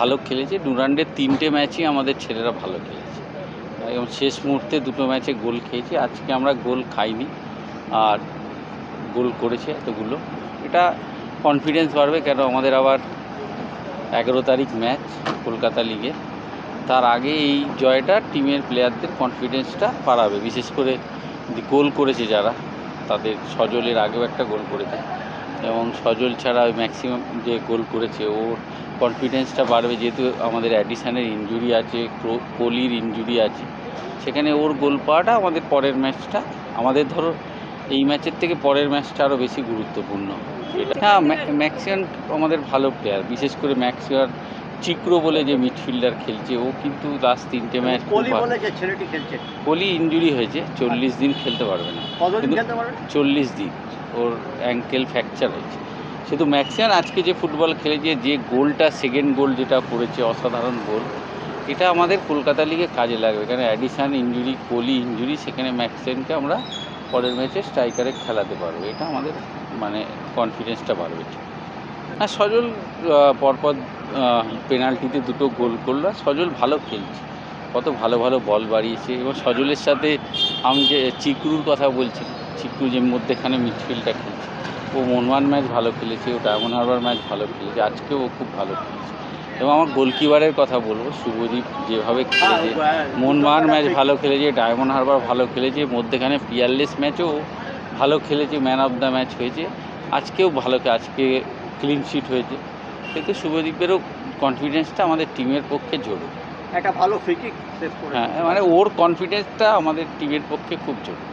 ভালো খেলেছে। ডুরান্ডের তিনটে ম্যাচই আমাদের ছেলেরা ভালো খেলেছে। এবং শেষ মুহূর্তে দুটো ম্যাচে গোল খেয়েছি। আজকে আমরা গোল খাইনি। আর গোল করেছে এতগুলো। এটা কনফিডেন্স বাড়বে কেন? আমাদের আবার এগারো তারিখ ম্যাচ কলকাতা লিগে তার আগে এই জয়টা টিমের প্লেয়ারদের কনফিডেন্সটা বাড়াবে। বিশেষ করে গোল করেছে যারা, তাদের সজলের আগেও একটা গোল করেছে। এবং সজল ছাড়া ম্যাক্সিমাম যে গোল করেছে ওর কনফিডেন্সটা বাড়বে যেহেতু আমাদের অ্যাডিশানের ইনজুরি আছে কোহলির ইনজুরি আছে। সেখানে ওর গোল পাওয়াটা আমাদের পরের ম্যাচটা আমাদের ধরো এই ম্যাচের থেকে পরের ম্যাচটা আরও বেশি গুরুত্বপূর্ণ। হ্যাঁ ম্যাক্সিয়ান আমাদের ভালো প্লেয়ার বিশেষ করে ম্যাক্সিয়ার চিক্রো বলে যে মিডফিল্ডার খেলছে ও কিন্তু লাস্ট তিনটে ম্যাচ কোহলি ইনজুরি হয়েছে চল্লিশ দিন খেলতে পারবে না। চল্লিশ দিন। ওর অ্যাঙ্কেল ফ্র্যাকচার হয়েছে। শুধু ম্যাক্সিয়ান আজকে যে ফুটবল খেলেছে, যে গোলটা সেকেন্ড গোল যেটা করেছে, অসাধারণ গোল, এটা আমাদের কলকাতা লিগে কাজে লাগবে। কারণ অ্যাডিশান ইঞ্জুরি কোহলি ইঞ্জুরি সেখানে ম্যাক্সিয়ানকে আমরা পরের ম্যাচে স্ট্রাইকারে খেলাতে পারব। এটা আমাদের মানে কনফিডেন্সটা বাড়বে। হ্যাঁ সজল পরপর পেনাল্টিতে দুটো গোল করল, আর সজল ভালো খেলছে। কত ভালো ভালো বল বাড়িয়েছে। এবং সজলের সাথে আমি যে চিকরুর কথা বলছি চিকরু যে মধ্যেখানে মিডফিল্ডটা খেলছে। ও মনওয়ান ম্যাচ ভালো খেলেছে ও ডায়মন্ড হারবার ম্যাচ ভালো খেলেছে আজকেও ও খুব ভালো খেলেছে। এবং আমার গোলকিপারের কথা বলব শুভদীপ যেভাবে খেলেছে মনমান ম্যাচ ভালো খেলেছে ডায়মন্ড হারবার ভালো খেলেছে মধ্যেখানে পিয়ারলেস ম্যাচও ভালো খেলেছে ম্যান অফ দ্য ম্যাচ হয়েছে আজকেও ভালো আজকে ক্লিন শিট হয়েছে। কিন্তু শুভদীপেরও কনফিডেন্সটা আমাদের টিমের পক্ষে জরুরি একটা ভালো ফ্রি কিক সেভ করে হ্যাঁ মানে ওর কনফিডেন্সটা আমাদের টিমের পক্ষে খুব জরুরি